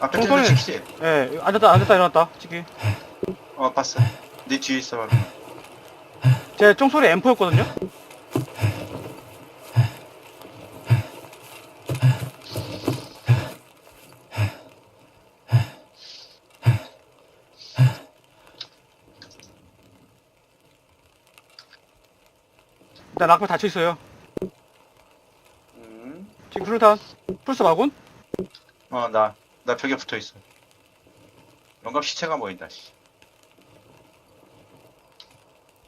앞에 총소리. 쟤는 찍지? 예, 앉았다, 앉았다, 일어났다. 치기. 어 봤어 네 뒤에 있어 제 총소리 M4였거든요? 일단 락커 닫혀있어요. 음. 지금 풀탄. 풀스 마군? 어 나 나 벽에 붙어 있어 영감 시체가 보인다 씨.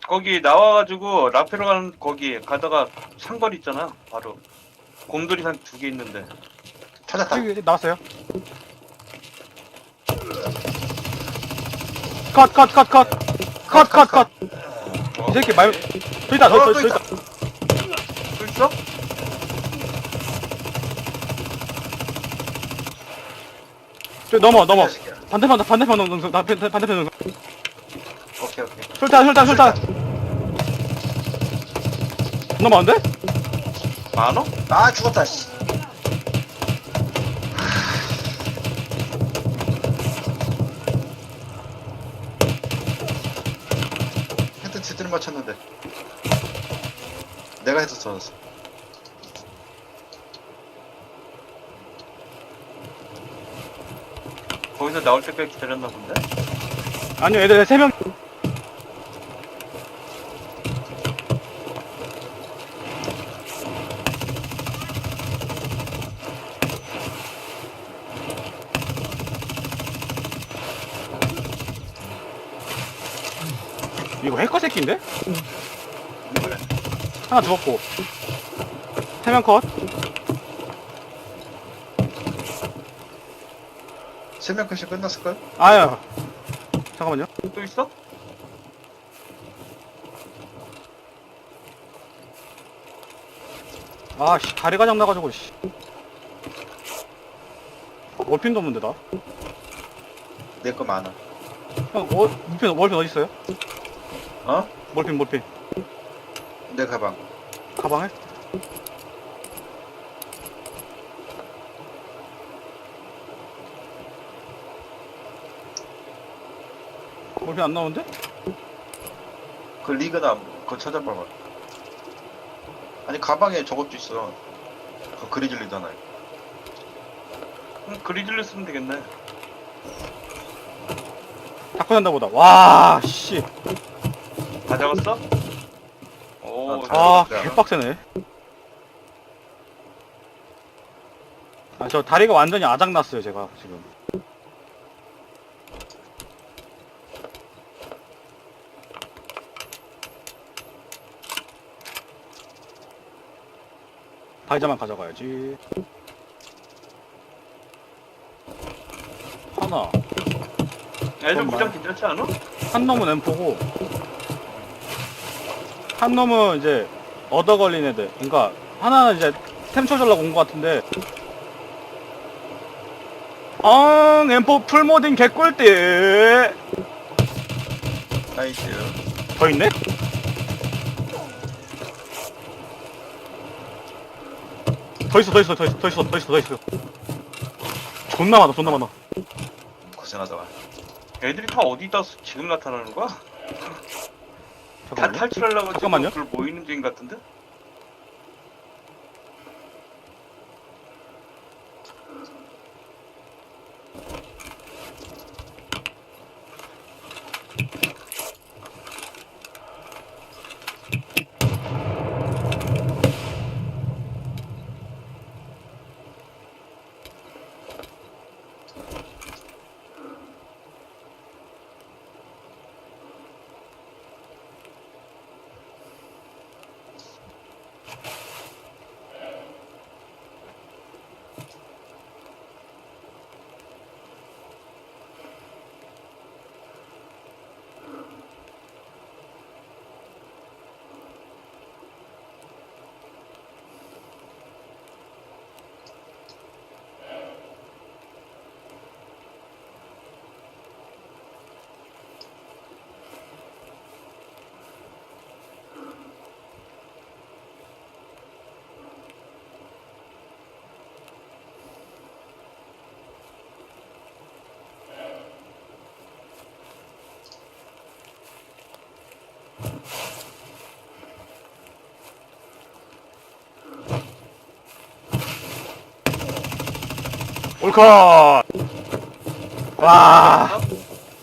거기 나와가지고 라페로 가는 거기 가다가 상거리 있잖아 바로 곰돌이 한 두 개 있는데 찾았다 여기 나왔어요. 컷, 컷, 컷, 컷. 컷, 컷, 컷. 이 새끼 말, 저 있다, 저, 어, 저, 또저 있다. 있다. 또 있어? 저 넘어, 넘어. 이 새끼야. 반대편, 반대편 능선, 반대편, 반대편 능선. 오케이 오케이 술탄, 술탄, 술탄. 넘어, 안 돼? 만원? 아 죽었다 씨 헤드 제대로 맞췄는데 내가 헤드 쏘았어 거기서 나올 때까지 기다렸나 본데? 아니요, 애들 세 명. 이거 해커 새끼인데? 하나 죽었고. 세명 컷. 세명 컷이 끝났을걸? 아유. 잠깐만요. 또 있어? 아, 씨, 다리가 장나가지고, 씨. 월핀도 없는데, 나? 내거 많아 형, 월, 월핀, 월핀 어딨어요? 어? 월핀, 월핀. 내 가방 가방에? 월핀 안 나오는데? 그 리그나 그거 찾아봐봐 아니 가방에 저것도 있어 그 그리즐리잖아 그럼 그리즐리 쓰면 되겠네 닫고 잔다 보다. 와, 씨. 다 잡았어? 오 아, 잘 잡았다. 개빡세네. 아, 저 다리가 완전히 아작났어요, 제가, 지금. 다이자만 가져가야지. 하나. 애들 무장 말- 괜찮지 않아? 한 놈은 M4고 한 놈은 이제 얻어 걸린 애들 그러니까 하나는 이제 템 쳐주려고 온 것 같은데 엉 M4 풀모딩 개꿀띠 나이스 더 있네? 더 있어 더 있어 더 있어 더 있어 더 있어 더 있어 존나 많아 존나 많아 고생하다가 애들이 다 어디다 지금 나타나는 거야? 다 잠깐만요 탈출하려고 잠깐만요. 지금 불 모이는 중인 같은데? 올컷 와